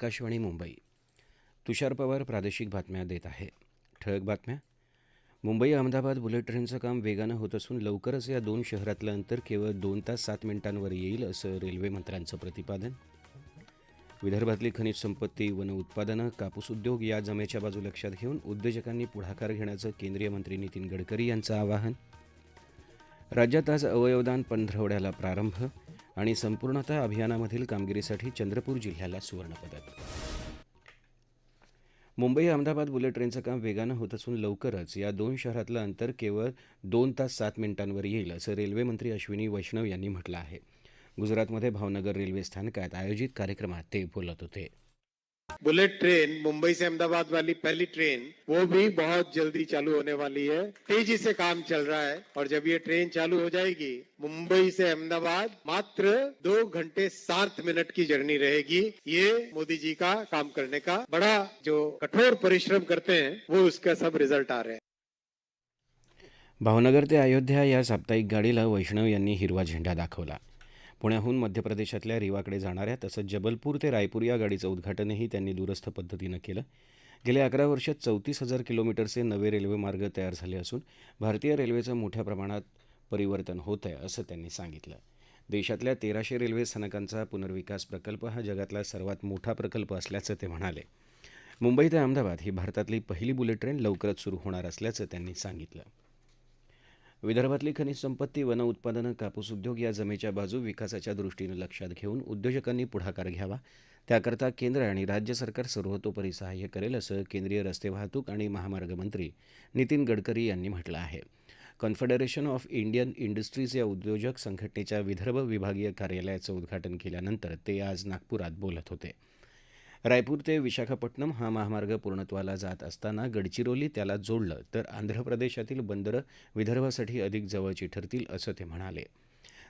आकाशवाणी मुंबई. तुषार पवार प्रादेशिक बातम्या देत आहे. ठळक बातम्या. मुंबई अहमदाबाद बुलेट ट्रेनचं काम वेगानं होत असून लवकरच या दोन शहरातलं अंतर केवळ दोन तास सात मिनिटांवर येईल असं रेल्वे मंत्र्यांचं प्रतिपादन. विदर्भातली खनिज संपत्ती वन उत्पादनं कापूस उद्योग या जमेच्या बाजू लक्षात घेऊन उद्योजकांनी पुढाकार घेण्याचं केंद्रीय मंत्री नितीन गडकरी यांचं आवाहन. राज्यात आज अवयवदान पंधरवड्याला प्रारंभ. आणि संपूर्णता अभियानामधील कामगिरीसाठी चंद्रपूर जिल्ह्याला सुवर्णपदक. मुंबई अहमदाबाद बुलेट ट्रेनचं काम वेगानं होत असून लवकरच या दोन शहरातलं अंतर केवळ दोन तास सात मिनिटांवर येईल असं रेल्वेमंत्री अश्विनी वैष्णव यांनी म्हटलं आहे. गुजरातमध्ये भावनगर रेल्वे स्थानकात आयोजित कार्यक्रमात ते बोलत होते. बुलेट ट्रेन मुंबई से अहमदाबाद वाली पहली ट्रेन वो भी बहुत जल्दी चालू होने वाली है। तेजी से काम चल रहा है और जब ये ट्रेन चालू हो जाएगी मुंबई से अहमदाबाद मात्र दो घंटे सात मिनट की जर्नी रहेगी। ये मोदी जी का काम करने का बड़ा जो कठोर परिश्रम करते हैं वो उसका सब रिजल्ट आ रहे हैं। भावनगर ते अयोध्या या साप्ताहिक गाडीला वैष्णव यांनी हिरवा झेंडा दाखवला. पुण्याहून मध्य प्रदेशातल्या रिवाकडे जाणाऱ्या तसंच जबलपूर ते रायपूर या गाडीचं उद्घाटनही त्यांनी दूरस्थ पद्धतीनं केलं. गेल्या अकरा वर्षात चौतीस हजार किलोमीटरचे नवे रेल्वेमार्ग तयार झाले असून भारतीय रेल्वेचं मोठ्या प्रमाणात परिवर्तन होत आहे असं त्यांनी सांगितलं. देशातल्या तेराशे रेल्वे स्थानकांचा पुनर्विकास प्रकल्प हा जगातला सर्वात मोठा प्रकल्प असल्याचं ते म्हणाले. मुंबई ते अहमदाबाद ही भारतातली पहिली बुलेट ट्रेन लवकरच सुरू होणार असल्याचं त्यांनी सांगितलं. विदर्भातली खनिज संपत्ती वन उत्पादनं कापूस उद्योग या जमेच्या बाजू विकासाच्या दृष्टीनं लक्षात घेऊन उद्योजकांनी पुढाकार घ्यावा. त्याकरता केंद्र आणि राज्य सरकार सर्वतोपरी सहाय्य करेल असं केंद्रीय रस्ते वाहतूक आणि महामार्ग मंत्री नितीन गडकरी यांनी म्हटलं आहे. कॉन्फेडरेशन ऑफ इंडियन इंडस्ट्रीज या उद्योजक संघटनेच्या विदर्भ विभागीय कार्यालयाचं उद्घाटन केल्यानंतर ते आज नागपुरात बोलत होते. रायपूर ते विशाखापट्टणम हा महामार्ग पूर्णत्वाला जात असताना गडचिरोली त्याला जोडलं तर आंध्र प्रदेशातील बंदरं विदर्भासाठी अधिक जवळची ठरतील असं ते म्हणाले.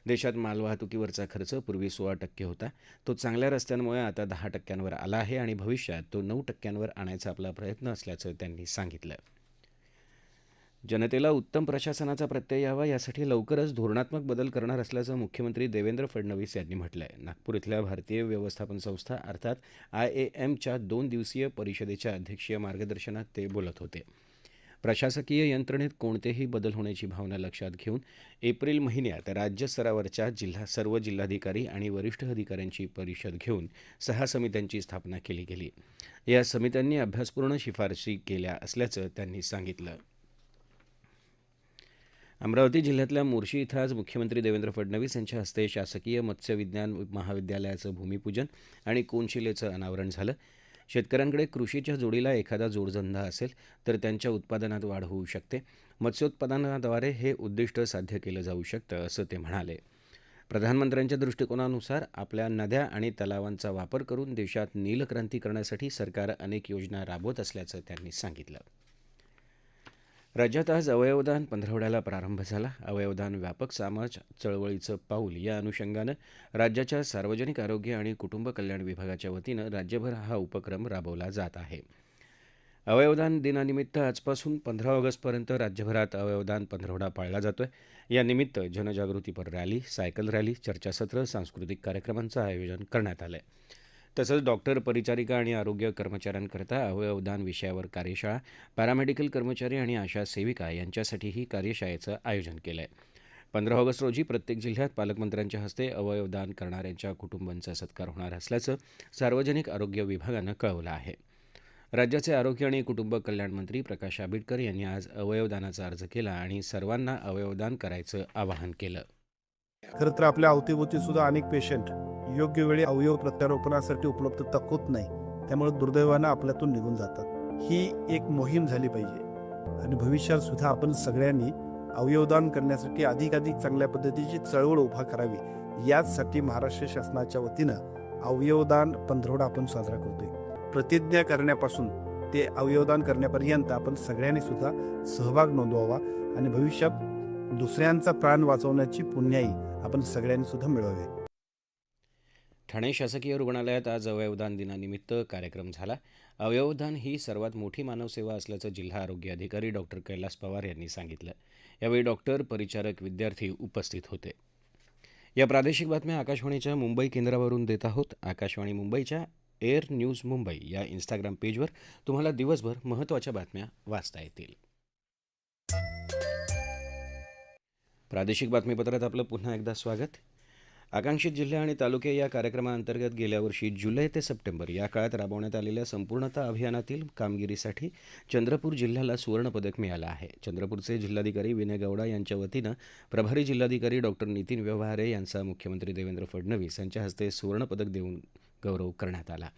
देशात मालवाहतुकीवरचा खर्च पूर्वी सोळा टक्के होता. तो चांगल्या रस्त्यांमुळे आता दहा टक्क्यांवर आला आहे आणि भविष्यात तो नऊ टक्क्यांवर आणायचा आपला प्रयत्न असल्याचं त्यांनी सांगितलं. जनतेला उत्तम प्रशासनाचा प्रत्यय यावा यासाठी लवकरच धोरणात्मक बदल करणार असल्याचं मुख्यमंत्री देवेंद्र फडणवीस यांनी म्हटलं आहे नागपूर इथल्या भारतीय व्यवस्थापन संस्था अर्थात आय ए एमच्या दोन दिवसीय परिषदेच्या अध्यक्षीय मार्गदर्शनात ते बोलत होते. प्रशासकीय यंत्रणेत कोणतेही बदल होण्याची भावना लक्षात घेऊन एप्रिल महिन्यात राज्यस्तरावरच्या जिल्हा सर्व जिल्हाधिकारी आणि वरिष्ठ अधिकाऱ्यांची परिषद घेऊन सहा समित्यांची स्थापना केली गेली. या समित्यांनी अभ्यासपूर्ण शिफारशी केल्या असल्याचं त्यांनी सांगितलं. अमरावती जिल्ह्यातल्या मोर्शी इथं आज मुख्यमंत्री देवेंद्र फडणवीस यांच्या हस्ते शासकीय मत्स्य विज्ञान महाविद्यालयाचं भूमिपूजन आणि कोनशिलेचं अनावरण झालं. शेतकऱ्यांकडे कृषीच्या जोडीला एखादा जोडधंदा असेल तर त्यांच्या उत्पादनात वाढ होऊ शकते. मत्स्योत्पादनाद्वारे हे उद्दिष्ट साध्य केलं जाऊ शकतं असं ते म्हणाले. प्रधानमंत्र्यांच्या दृष्टिकोनानुसार आपल्या नद्या आणि तलावांचा वापर करून देशात नीलक्रांती करण्यासाठी सरकार अनेक योजना राबवत असल्याचं त्यांनी सांगितलं. राज्यात आज अवयवदान पंधरवड्याला प्रारंभ झाला. अवयवदान व्यापक समाज चळवळीचं पाऊल या अनुषंगानं राज्याच्या सार्वजनिक आरोग्य आणि कुटुंब कल्याण विभागाच्या वतीनं राज्यभर हा उपक्रम राबवला जात आहे. अवयवदान दिनानिमित्त आजपासून पंधरा ऑगस्टपर्यंत राज्यभरात अवयवदान पंधरवडा पाळला जातोय. यानिमित्त जनजागृतीपर रॅली सायकल रॅली चर्चासत्र सांस्कृतिक कार्यक्रमांचं आयोजन करण्यात आलं आहे तसंच डॉक्टर परिचारिका आणि आरोग्य कर्मचाऱ्यांकरता अवयवदान विषयावर कार्यशाळा पॅरामेडिकल कर्मचारी आणि आशा सेविका यांच्यासाठीही कार्यशाळेचं आयोजन केलं आहे पंधरा ऑगस्ट रोजी प्रत्येक जिल्ह्यात पालकमंत्र्यांच्या हस्ते अवयवदान करणाऱ्यांच्या कुटुंबांचा सत्कार होणार असल्याचं सार्वजनिक आरोग्य विभागानं कळवलं आहे. राज्याचे आरोग्य आणि कुटुंब कल्याण मंत्री प्रकाश आंबेडकर यांनी आज अवयवदानाचा अर्ज केला आणि सर्वांना अवयवदान करायचं आवाहन केलं. खरं तर आपल्या अवतीभोवती सुद्धा अनेक पेशंट योग्य वेळी अवयव प्रत्यारोपणासाठी उपलब्धता होत नाही त्यामुळे दुर्दैवानं आपल्यातून निघून जातात. ही एक मोहीम झाली पाहिजे. आणि भविष्यात सुद्धा आपण सगळ्यांनी अवयवदान करण्यासाठी अधिकाधिक चांगल्या पद्धतीची चळवळ उभा करावी याचसाठी महाराष्ट्र शासनाच्या वतीनं अवयवदान पंधरवडा आपण साजरा करतोय. प्रतिज्ञा करण्यापासून ते अवयवदान करण्यापर्यंत आपण सगळ्यांनी सुद्धा सहभाग नोंदवावा आणि भविष्यात दुसऱ्यांचा प्राण वाचवण्याची पुण्याई आपण सगळ्यांनी सुद्धा मिळवावी. ठाणे शासकीय रुग्णालयात आज अवयवदान दिनानिमित्त कार्यक्रम झाला. अवयवदान ही सर्वात मोठी मानवसेवा असल्याचं जिल्हा आरोग्य अधिकारी डॉक्टर कैलास पवार यांनी सांगितलं. यावेळी डॉक्टर परिचारक विद्यार्थी उपस्थित होते. या प्रादेशिक बातम्या आकाशवाणीच्या मुंबई केंद्रावरून देत आहोत. आकाशवाणी मुंबईच्या एअर न्यूज मुंबई या इंस्टाग्राम पेजवर तुम्हाला दिवसभर महत्त्वाच्या बातम्या वाचता येतील. प्रादेशिक बातमीपत्रात आपलं पुन्हा एकदा स्वागत. आकांक्षित जिल्हे आणि तालुके या कार्यक्रमाअंतर्गत गेल्या वर्षी जुलै ते सप्टेंबर या काळात राबवण्यात आलेल्या संपूर्णता अभियानातील कामगिरीसाठी चंद्रपूर जिल्ह्याला सुवर्णपदक मिळालं आहे. चंद्रपूरचे जिल्हाधिकारी विनय गौडा यांच्या वतीनं प्रभारी जिल्हाधिकारी डॉक्टर नितीन व्यवहारे यांचा मुख्यमंत्री देवेंद्र फडणवीस यांच्या हस्ते सुवर्णपदक देऊन गौरव करण्यात आला.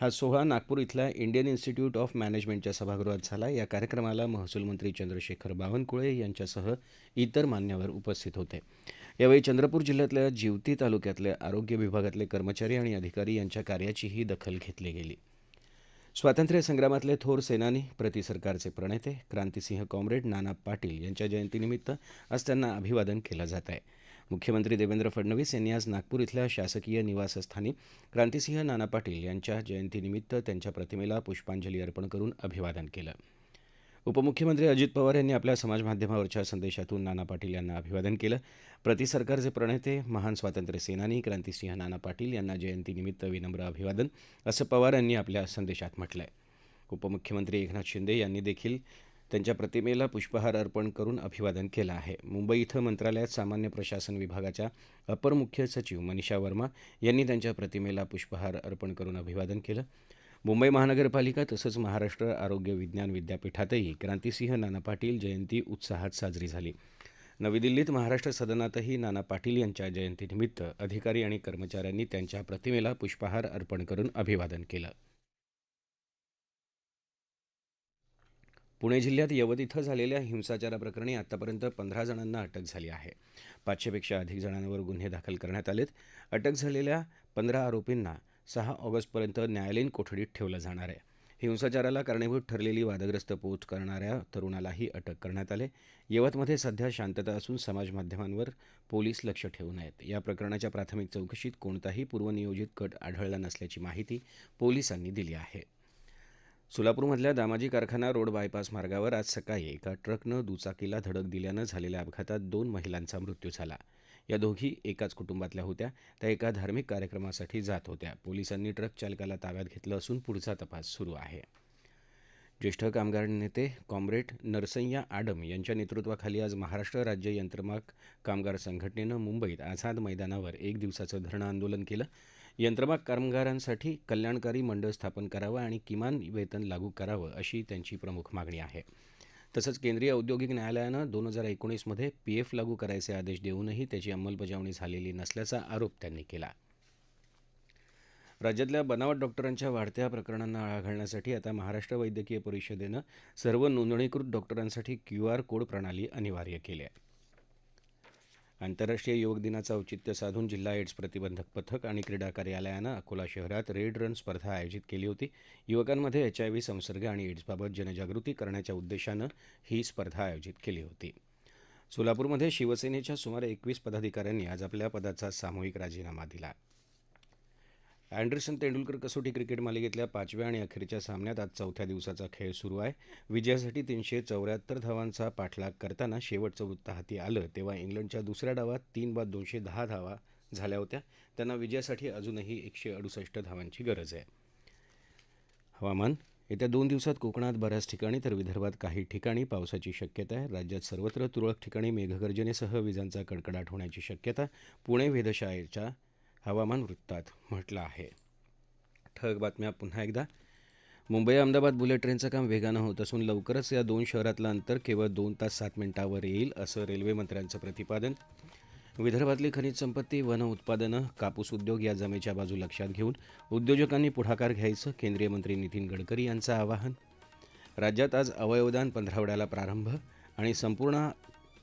हा सोहळा नागपूर इथल्या इंडियन इन्स्टिट्यूट ऑफ मॅनेजमेंटच्या सभागृहात झाला. या कार्यक्रमाला महसूल मंत्री चंद्रशेखर बावनकुळे यांच्यासह इतर मान्यवर उपस्थित होते. यावेळी चंद्रपूर जिल्ह्यातल्या जिवती तालुक्यातले आरोग्य विभागातले कर्मचारी आणि अधिकारी यांच्या कार्याचीही दखल घेतली गेली. स्वातंत्र्य संग्रामातले थोर सेनानी प्रति सरकारचे प्रणेते क्रांतिसिंह कॉम्रेड नाना पाटील यांच्या जयंतीनिमित्त आज त्यांना अभिवादन केलं जात आहे. मुख्यमंत्री देवेंद्र फडणवीस यांनी आज नागपूर इथल्या शासकीय निवासस्थानी क्रांतिसिंह नाना पाटील यांच्या जयंतीनिमित्त त्यांच्या प्रतिमेला पुष्पांजली अर्पण करून अभिवादन केलं. उपमुख्यमंत्री अजित पवार यांनी आपल्या समाजमाध्यमावरच्या संदेशातून नाना पाटील यांना अभिवादन केलं. प्रति सरकारचे प्रणेते महान स्वातंत्र्य सेनानी क्रांतिसिंह नाना पाटील यांना जयंतीनिमित्त विनम्र अभिवादन असं पवार यांनी आपल्या संदेशात म्हटलं आहे उपमुख्यमंत्री एकनाथ शिंदे यांनी देखील त्यांच्या प्रतिमेला पुष्पहार अर्पण करून अभिवादन केलं आहे. मुंबई इथं मंत्रालयात सामान्य प्रशासन विभागाच्या अपर मुख्य सचिव मनीषा वर्मा यांनी त्यांच्या प्रतिमेला पुष्पहार अर्पण करून अभिवादन केलं. मुंबई महानगरपालिका तसंच महाराष्ट्र आरोग्य विज्ञान विद्यापीठातही क्रांतिसिंह नाना पाटील जयंती उत्साहात साजरी झाली. नवी दिल्लीत महाराष्ट्र सदनातही नाना पाटील यांच्या जयंतीनिमित्त अधिकारी आणि कर्मचाऱ्यांनी त्यांच्या प्रतिमेला पुष्पहार अर्पण करून अभिवादन केलं. पुणे जिल्ह्यात यवत इथं झालेल्या हिंसाचाराप्रकरणी आतापर्यंत पंधरा जणांना अटक झाली आहे. पाचशेपेक्षा अधिक जणांवर गुन्हे दाखल करण्यात आलेत. अटक झालेल्या पंधरा आरोपींना सहा ऑगस्टपर्यंत न्यायालयीन कोठडीत ठेवलं जाणार आहे. हिंसाचाराला कारणीभूत ठरलेली वादग्रस्त पोच करणाऱ्या तरुणालाही अटक करण्यात आले. यवतमध्ये सध्या शांतता असून समाजमाध्यमांवर पोलीस लक्ष ठेवून आहेत या प्रकरणाच्या प्राथमिक चौकशीत कोणताही पूर्वनियोजित कट आढळला नसल्याची माहिती पोलिसांनी दिली आहे. सोलापूरमधल्या दामाजी कारखाना रोड बायपास मार्गावर आज सकाळी एका ट्रकनं दुचाकीला धडक दिल्यानं झालेल्या अपघातात दोन महिलांचा मृत्यू झाला. या दोघी एकाच कुटुंबातल्या होत्या. त्या एका धार्मिक कार्यक्रमासाठी जात होत्या. पोलिसांनी ट्रक चालकाला ताब्यात घेतलं असून पुढचा तपास सुरू आहे. ज्येष्ठ कामगार नेते कॉम्रेड नरसय्या आडम यांच्या नेतृत्वाखाली आज महाराष्ट्र राज्य यंत्रमाग कामगार संघटनेनं मुंबईत आझाद मैदानावर एक दिवसाचं धरणं आंदोलन केलं. यंत्रमाग कामगारांसाठी कल्याणकारी मंडळ स्थापन करावं आणि किमान वेतन लागू करावं अशी त्यांची प्रमुख मागणी आहे. तसंच केंद्रीय औद्योगिक न्यायालयानं दोन हजार एकोणीसमध्ये पी एफ लागू करायचे आदेश देऊनही त्याची अंमलबजावणी झालेली नसल्याचा आरोप त्यांनी केला. राज्यातल्या बनावट डॉक्टरांच्या वाढत्या प्रकरणांना आळा घालण्यासाठी आता महाराष्ट्र वैद्यकीय परिषदेनं सर्व नोंदणीकृत डॉक्टरांसाठी क्यू आर कोड प्रणाली अनिवार्य केली आहे. आंतरराष्ट्रीय योग दिनाचं औचित्य साधून जिल्हा एड्स प्रतिबंधक पथक आणि क्रीडा कार्यालयानं अकोला शहरात रेड रन स्पर्धा आयोजित केली होती. युवकांमध्ये एच आय व्ही संसर्ग आणि एड्सबाबत जनजागृती करण्याच्या उद्देशानं ही स्पर्धा आयोजित केली होती. सोलापूरमध्ये शिवसेनेच्या सुमारे एकवीस पदाधिकाऱ्यांनी आज आपल्या पदाचा सामूहिक राजीनामा दिला. अँडरसन तेंडुलकर कसोटी क्रिकेट मालिकेतल्या पाचव्या आणि अखेरच्या सामन्यात आज चौथ्या दिवसाचा खेळ सुरू आहे. विजयासाठी तीनशे चौऱ्याहत्तर धावांचा पाठलाग करताना शेवटचं वृत्त हाती आलं तेव्हा इंग्लंडच्या दुसऱ्या डावात तीन बाद दोनशे दहा धावा झाल्या होत्या. त्यांना विजयासाठी अजूनही एकशे अडुसष्ट धावांची गरज आहे. हवामान येत्या दोन दिवसात कोकणात बऱ्याच ठिकाणी तर विदर्भात काही ठिकाणी पावसाची शक्यता आहे. राज्यात सर्वत्र तुरळक ठिकाणी मेघगर्जनेसह विजांचा कडकडाट होण्याची शक्यता. पुणे वेधशाळेच्या हवामान वृत्तात म्हटलं आहे. ठळक बातम्या पुन्हा एकदा. मुंबई अहमदाबाद बुलेट ट्रेनचं काम वेगानं होत असून लवकरच या दोन शहरातलं अंतर केवळ दोन तास सात मिनिटावर येईल असं रेल्वे मंत्र्यांचं प्रतिपादन. विदर्भातली खनिज संपत्ती वन उत्पादनं कापूस उद्योग या जमेच्या बाजू लक्षात घेऊन उद्योजकांनी पुढाकार घ्यायचं केंद्रीय मंत्री नितीन गडकरी यांचं आवाहन. राज्यात आज अवयवदान पंधरावड्याला प्रारंभ आणि संपूर्ण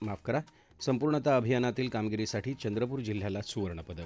माफ करा संपूर्णता अभियानातील कामगिरीसाठी चंद्रपूर जिल्ह्याला सुवर्णपदक.